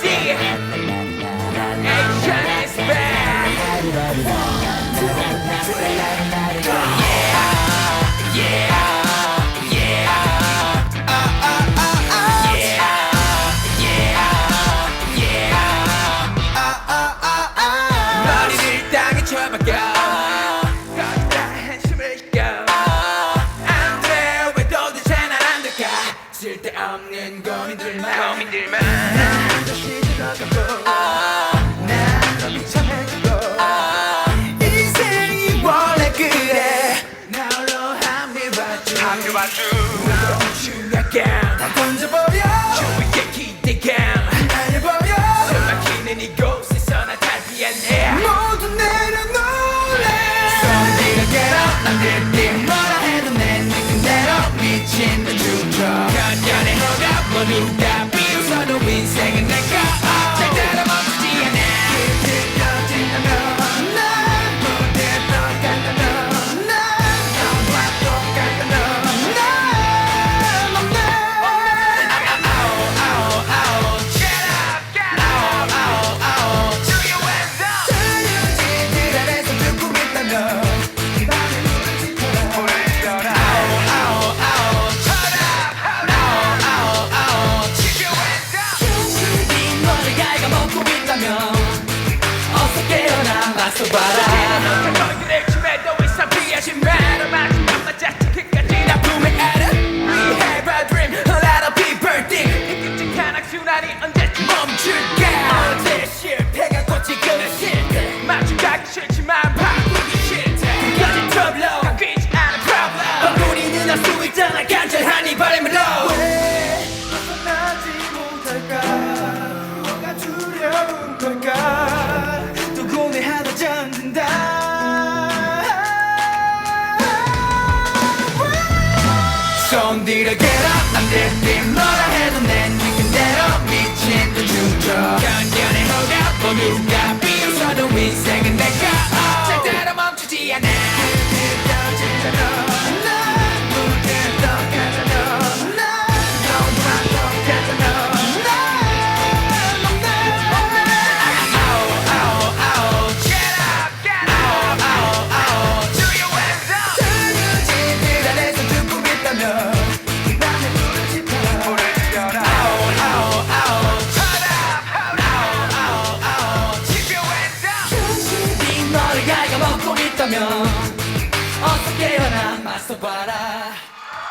see Action is back One, two, three, go Yeah, yeah, yeah Uh, uh, uh, uh Yeah, yeah, yeah Uh, uh, uh, uh 머리를 땅에 쳐박아 거기다 한숨을 잃고 안돼 왜 도대체 난 안될까 쓸데없는 고민들만 고민들만 다 던져버려 주위에 기대감 날려버려 숨막히는 이곳에서 나 탈피했네 모두 내려놓을래 손들어 get up 남들이 뭐라 해도 내 느낌대로 미친 듯 죽죠 연연의 허가 모두가 먹고 있다면 어서 깨어나 맞서 봐라 손들어 get up 남들이 뭐라 해도 내 느낌대로 미친 듯 춤춰 연연의 허가 모두가 비웃어도 인생은 내가. 절대로 멈추지 않아. 느껴지잖아 너를 갉아먹고 있다면 어서 깨어나 맞서봐라